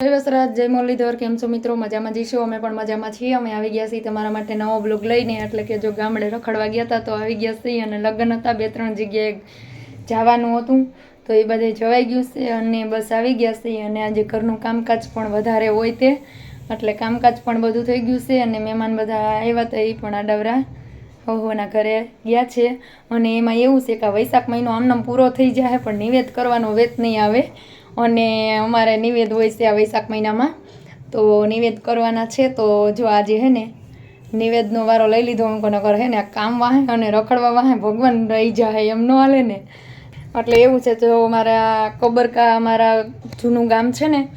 જય વસરાજ, જય મુરલીધર, કેમ છો મિત્રો? મજામાં જઈશું અમે પણ મજામાં છીએ. અમે આવી ગયા છીએ તમારા માટે નવો બ્લોગ લઈને. એટલે કે જો ગામડે રખડવા ગયા હતા તો આવી ગયા છીએ અને લગ્ન હતા. બે ત્રણ જગ્યાએ જવાનું હતું. તો એ બધે જવાઈ ગયું છે અને બસ આવી ગયા છીએ અને આજે ઘરનું કામકાજ પણ વધારે હોય તે. એટલે કામકાજ પણ બધું થઈ ગયું છે અને મહેમાન બધા આવ્યા હતા એ પણ આડવરા હોહોના ઘરે ગયા છે. અને એમાં એવું છે કે વૈશાખ મહિનો આમનામ પૂરો થઈ જાય, પણ નિવેદ કરવાનો વેત નહીં આવે. અને અમારે નિવેદ હોય છે આ વૈશાખ મહિનામાં. તો નિવેદ કરવાના છે, તો જો આજે હે ને નિવેદનો વારો લઈ લીધો, હું કોને કરે હે ને કામ વાહે અને રખડવા વાહે, ભગવાન રહી જાય એમ ન હાલે ને. એટલે એવું છે તો મારા કબરકા અમારા જૂનું ગામ છે ને,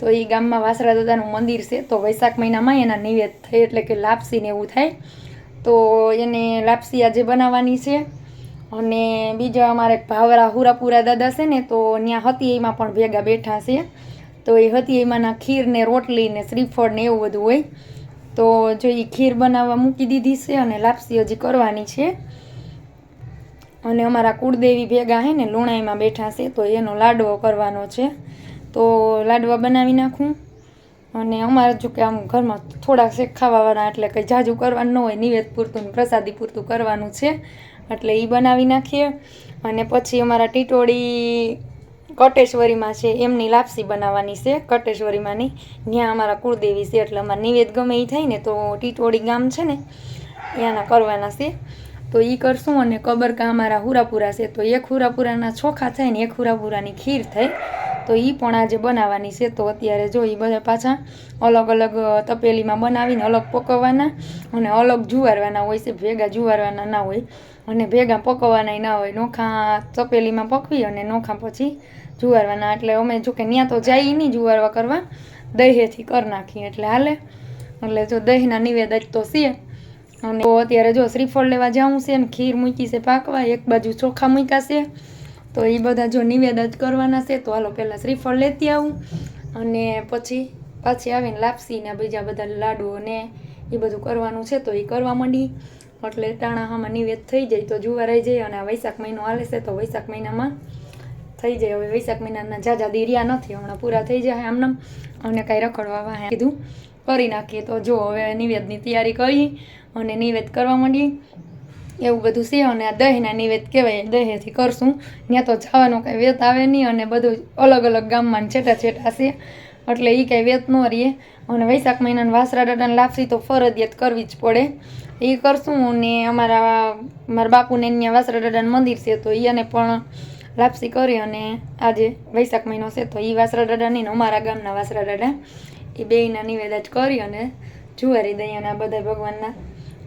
તો એ ગામમાં વાસરા દાદાનું મંદિર છે. તો વૈશાખ મહિનામાં એના નિવેદ થાય, એટલે કે લાપસીને એવું થાય. તો એને લાપસી આજે બનાવવાની છે. અને બીજા અમારે ભાવરા હુરાપુરા દાદા છે ને, તો ત્યાં હતી એમાં પણ ભેગા બેઠા છે. તો એ હતી એમાંના ખીર ને રોટલી ને શ્રીફળ ને એવું બધું હોય. તો જો એ ખીર બનાવવા મૂકી દીધી છે અને લાપસી હજી કરવાની છે. અને અમારા કુળદેવી ભેગા હે ને લુણાઈમાં બેઠા છે, તો એનો લાડવો કરવાનો છે. તો લાડવા બનાવી નાખું. અને અમારે જો કે આમ ઘરમાં થોડાક શેક ખાવાવાળા એટલે કંઈ જાજુ કરવાનું ન હોય નિવેદ પૂરતું પ્રસાદી પૂરતું કરવાનું છે. એટલે એ બનાવી નાખીએ. અને પછી અમારા ટીટોળી કટેશ્વરીમાં છે, એમની લાપસી બનાવવાની છે, કટેશ્વરીમાંની. ત્યાં અમારા કુળદેવી છે, એટલે અમારે નિવેદ ગમે એ થાય ને તો ટીટોળી ગામ છે ને, ત્યાંના કરવાના છે. તો એ કરશું અને કબરકા અમારા હુરાપુરા છે, તો એક હુરાપુરાના ચોખા થાય ને એક હુરાપુરાની ખીર થાય. તો એ પણ આજે બનાવવાની છે, તો અત્યારે જો એ બધા પાછા અલગ અલગ તપેલીમાં બનાવીને અલગ પકવવાના અને અલગ જુવારવાના હોય છે, ભેગા જુવારવાના ના હોય. અને ભેગા પકવવાના ના હોય. નોખા તપેલીમાં પકવી અને નોખા પછી જુવારવાના. એટલે અમે જો કે ત્યાં તો જાય નહીં જુવારવા કરવા. દહેથી કરી નાખીએ એટલે હાલે. એટલે જો દહીંના નિવેદ જ તો છે. અને તો અત્યારે જો શ્રીફળ લેવા જાઉં છે ને ખીર મૂકી છે પાકવા, એક બાજુ ચોખા મૂક્યા છે. તો એ બધા જો નિવેદ જ કરવાના છે. તો હાલો પહેલાં શ્રીફળ લેતી આવું. અને પછી પાછી આવીને લાપસી ને બીજા બધા લાડુઓને એ બધું કરવાનું છે. તો એ કરવા માંડી. એટલે ટાણા ટાણાહામાં નિવેદ થઈ જાય તો જુવારાઈ જાય અને આ વૈશાખ મહિનો હાલે છે તો વૈશાખ મહિનામાં થઈ જાય. હવે વૈશાખ મહિનાના જાજા દીરિયા નથી, હમણાં પૂરા થઈ જાય આમનામ અને કાંઈ રખડવા વાહે કીધું. કરી નાખીએ તો જો હવે નિવેદની તૈયારી કરી અને નિવેદ કરવા માંડી એવું બધું છે અને આ દહીંના નિવેદ કહેવાય, દહેથી કરશું. ત્યાં તો જવાનો કાંઈ વેત આવે નહીં અને બધું અલગ અલગ ગામમાં છેટા છેટા છે. એટલે એ કાંઈ વેત ન રહીએ અને વૈશાખ મહિનાના વાસરા દાદાને લાપસી તો ફરજિયાત કરવી જ પડે. એ કરશું ને અમારા મારા બાપુને અહીંયા વાસરા દાદાનું મંદિર છે તો એને પણ લાપસી કરી અને આજે વૈશાખ મહિનો છે તો એ વાસરા દાદા નહીં અમારા ગામના વાસરા દાદા. એ બેયના નિવેદા જ કરી અને જુવારી દૈયાના બધા ભગવાનના.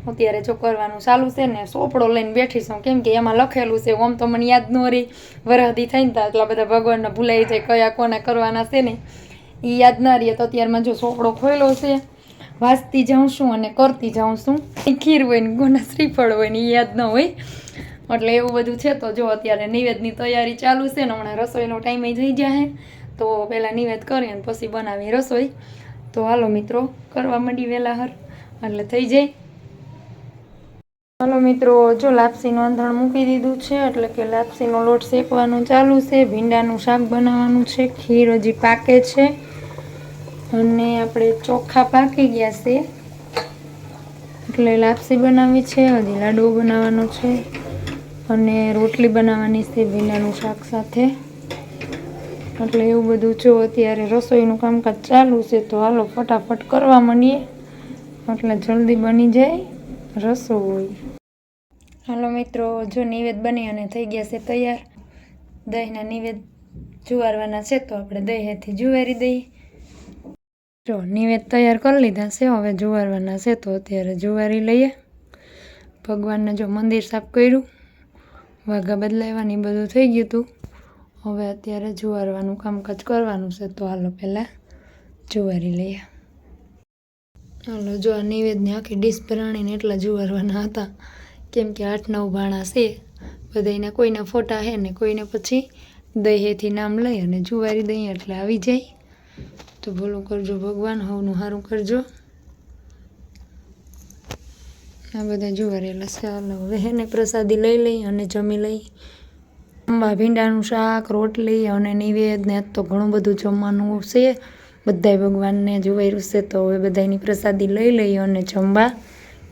અત્યારે જો કરવાનું ચાલુ છે ને સોપડો લઈને બેઠી છું. કેમ કે એમાં લખેલું છે, ઓમ તો મને યાદ ન રહી, વરહદી થઈને તો. એટલા બધા ભગવાનને ભૂલાઈ જાય કયા કોને કરવાના છે ને. એ યાદ ના રહીએ તો અત્યારમાં જો સોપડો ખોયલો છે વાંચતી જાઉં છું અને કરતી જાઉં છું. ખીર હોય ને ગોના શ્રીફળ હોય ને એ યાદ ન હોય. એટલે એવું બધું છે તો જો અત્યારે નિવેદની તૈયારી ચાલુ છે ને હમણાં રસોઈનો ટાઈમ થઈ જાય તો પહેલાં નિવેદ કરી અને પછી બનાવી રસોઈ. તો હાલો મિત્રો, કરવા માંડી વહેલા હર. એટલે થઈ જાય. હાલો મિત્રો, જો લાપસીનું આંધણ મૂકી દીધું છે, એટલે કે લાપસીનો લોટ શેકવાનું ચાલુ છે, ભીંડાનું શાક બનાવવાનું છે, ખીર હજી પાકે છે. અને આપણે ચોખા પાકી ગયા છે. એટલે લાપસી બનાવવી છે, હજી લાડવો બનાવવાનો છે અને રોટલી બનાવવાની છે ભીનાનું શાક સાથે. એટલે એવું બધું જો અત્યારે રસોઈનું કામકાજ ચાલુ છે, તો હાલો ફટાફટ કરવા માંડીએ. એટલે જલ્દી બની જાય રસોઈ. હાલો મિત્રો, જો નિવેદ બની અને થઈ ગયા છે તૈયાર. દહીંના નિવેદ જુવારવાના છે, તો આપણે દહીંથી જુવારી દઈએ. જો, નિવેદ તૈયાર કરી લીધા છે. હવે જુવારવાના છે તો અત્યારે જુવારી લઈએ. ભગવાનને જો મંદિર સાફ કર્યું, વાઘા બદલાવવાની બધું થઈ ગયું હતું હવે અત્યારે જુવારવાનું કામકાજ કરવાનું છે. તો હાલો પહેલાં જુવારી લઈએ. હાલો, જો આ નિવેદને આખી ડીશ ભરાણીને એટલા જુવારવાના હતા. કેમ કે આઠ નવ ભાણા છે. બધાયના કોઈના ફોટા હે ને કોઈને પછી દહેથી નામ લઈ અને જુવારી દહીં એટલે આવી જાય. તો ભલું કરજો, ભગવાન હવનું સારું કરજો. આ બધા જુવારેલા ચાલો હવે હેને પ્રસાદી લઈ લઈ અને જમી લઈ. અંબા ભીંડાનું શાક, રોટલી અને નિવેદ ને આજ તો ઘણું બધું જમવાનું છે. બધાય ભગવાનને જોવાયું છે, તો હવે બધાની પ્રસાદી લઈ લઈએ અને જમવા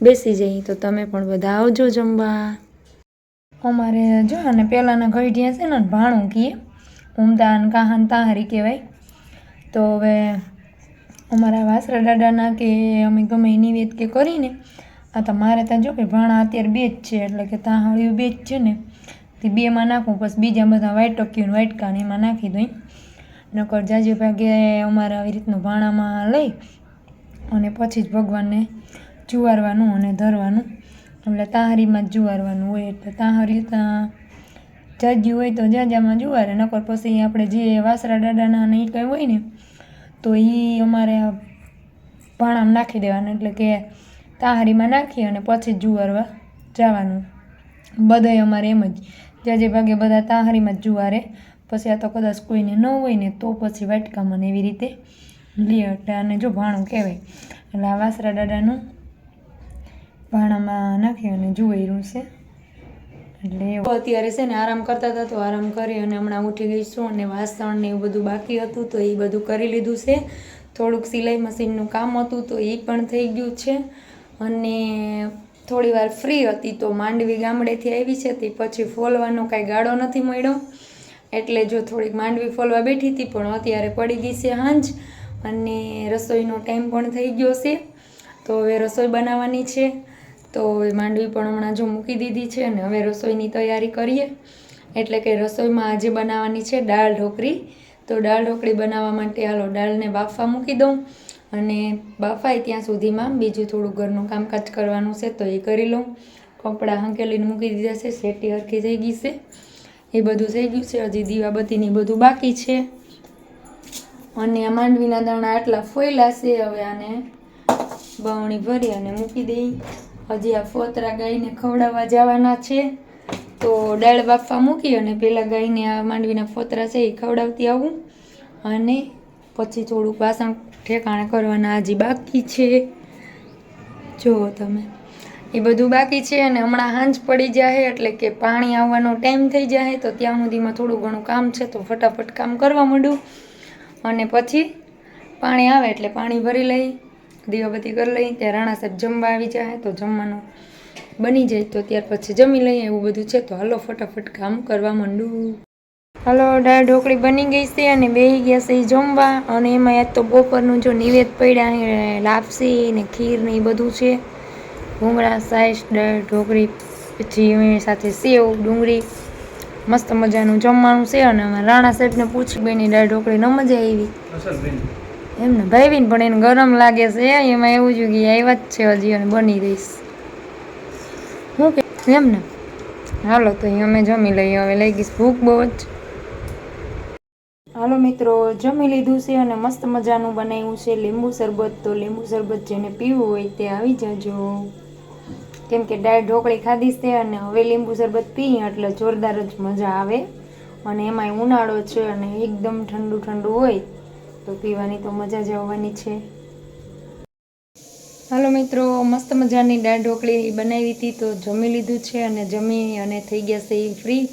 બેસી જઈએ તો તમે પણ બધા આવજો જમવા. અમારે જો અને પહેલાંના ઘડિયા છે ને, ભાણું કીએ. ઉમદાન કાહાન તાહરી કહેવાય. તો હવે અમારા વાસરા દાદાના કે અમે ગમે એ નિવેદ કે કરીને, આ તો મારે ત્યાં જો કે ભાણા અત્યારે બે જ છે, એટલે કે તાહાળીઓ બે જ છે ને. તે બેમાં નાખું, પછી બીજા બધા વાટક્યું વાટકા કાન એમાં નાખી દઉં નકર જાજે ભાગે અમારે આવી રીતનું ભાણામાં લઈ અને પછી જ ભગવાનને જુવારવાનું અને ધરવાનું. એટલે તાહારીમાં જ જુવારવાનું હોય, એટલે તાહારી ત્યાં જાજ્યું હોય તો જાજામાં જુવારે, નકર પછી આપણે જે વાસરા દાદાના ને એ કંઈ હોય ને તો એ અમારે ભાણામાં નાખી દેવાનું, એટલે કે તાહારીમાં નાખી અને પછી જ જુવારવા જવાનું. બધાય અમારે એમ જ જાજે ભાગે બધા તાહારીમાં જ જુવારે. પછી આ તો કદાચ કોઈને ન હોય ને તો પછી વાટકામાં મને એવી રીતે લે આને જો ભાણું કહેવાય, એટલે આ વાસરા દાદાનું ભાણામાં નાખી અને જુવાર્યું છે. એટલે અત્યારે છે ને આરામ કરતા હતા તો આરામ કરી અને હમણાં ઉઠી ગઈ છું અને વાસણ ને એવું બધું બાકી હતું તો એ બધું કરી લીધું છે. થોડુંક સિલાઈ મશીનનું કામ હતું તો એ પણ થઈ ગયું છે. અને થોડી વાર ફ્રી હતી તો માંડવી ગામડેથી આવી છે તે પછી ફોલવાનો કાંઈ ગાળો નથી મળ્યો. એટલે જો થોડીક માંડવી ફોલવા બેઠી હતી પણ અત્યારે પડી ગઈ છે હાંજ અને રસોઈનો ટાઈમ પણ થઈ ગયો છે. તો હવે રસોઈ બનાવવાની છે. તો માંડવી પણ હમણાં જો મૂકી દીધી છે અને હવે રસોઈની તૈયારી કરીએ. એટલે કે રસોઈમાં આજે બનાવવાની છે દાળ ઢોકળી. તો દાળ ઢોકળી બનાવવા માટે હાલો દાળને બાફવા મૂકી દઉં અને બાફાય ત્યાં સુધીમાં બીજું થોડું ઘરનું કામકાજ કરવાનું છે તો એ કરી લઉં. કપડાં હંકેલીને મૂકી દીધા છે, શેટી હરખી થઈ ગઈ છે. એ બધું થઈ ગયું છે, હજી દીવાબત્તીની બધું બાકી છે. અને આ માંડવીના દાણા આટલા ફોયલા છે, હવે આને બાવણી ભરી અને મૂકી દઈ. હજી આ ફોતરા ગાયને ખવડાવવા જવાના છે. તો દાળ બાફવા મૂકી અને પહેલાં ગાયને આ માંડવીના ફોતરા છે એ ખવડાવતી આવું. અને પછી થોડુંક વાસણ ઠેકાણે કરવાના હજી બાકી છે. જુઓ તમે. એ બધું બાકી છે અને હમણાં હાંજ પડી જાય એટલે કે પાણી આવવાનો ટાઈમ થઈ જાય તો ત્યાં સુધીમાં થોડું ઘણું કામ છે તો ફટાફટ કામ કરવા માંડું. અને પછી પાણી આવે એટલે પાણી ભરી લઈ. દીવાબત્તી કરી લઈએ, ત્યાં રાણા સાહેબ જમવા આવી જાય, તો જમવાનું બની જાય, તો ત્યાર પછી જમી લઈએ, એવું બધું છે. તો હાલો, ફટાફટ કામ કરવા માંડું. હાલો, દાળ ઢોકળી બની ગઈ છે અને બેહી ગયા છે જમવા. અને એમાં યાદ તો બપોરનું જો નિવેદ પડ્યા લાપસી ને ખીર ને એ બધું છે. ભૂંગળા, સાઈસ, દાળ ઢોકળી, પછી સાથે સેવ, ડુંગળી. મસ્ત મજાનું જમવાનું છે. અને રાણા સાહેબને પૂછી બેની દાળ ઢોકળી ન મજા આવી? એમને ભાઈવીને પણ એને ગરમ લાગે છે. એમાં એવું જ કે આવ્યા જ છે હજી અને બની રહીશ હું કે એમ ને? હાલો તો અમે જમી લઈએ. હવે લઈ ગઈશ ભૂખ બહુ જ. હાલો મિત્રો, જમી લીધું છે અને મસ્ત મજાનું બનાવ્યું છે. લીંબુ શરબત. તો લીંબુ શરબત જેને પીવું હોય તે આવી જજો. કેમ કે ડાય ઢોકળી ખાધી છે અને હવે લીંબુ શરબત પી એટલે જોરદાર જ મજા આવે. અને એમાંય ઉનાળો છે અને એકદમ ઠંડુ ઠંડુ હોય તો પીવાની તો મજા જ આવવાની છે. હાલો મિત્રો, મસ્ત મજાની દાળ ઢોકળી બનાવી હતી તો જમી લીધું છે અને જમી અને થઈ ગયા છે એ ફ્રી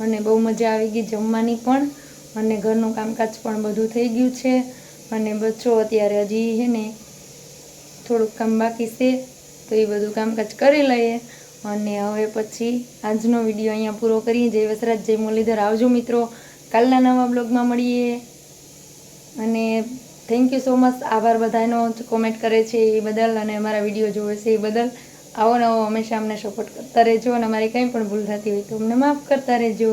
અને બહુ મજા આવી ગઈ જમવાની પણ. અને ઘરનું કામકાજ પણ બધું થઈ ગયું છે. અને બચ્ચો અત્યારે હજી છે ને થોડુંક કામ બાકી છે, તો એ બધું કામકાજ કરી લઈએ. અને હવે પછી આજનો વીડિયો અહીંયા પૂરો કરીએ. જય વસરાજ, જય મુરલીધર. આવજો મિત્રો, કાલના નવા બ્લોગમાં મળીએ. અને થેન્ક યુ સો મચ આભાર બધાનો કોમેન્ટ કરે છે એ બદલ અને અમારા વીડિયો જોવે છે એ બદલ. આવો નવો હંમેશા અમને સપોર્ટ કરતા રહેજો અને અમારી કંઈ પણ ભૂલ થતી હોય તો અમને માફ કરતા રહેજો.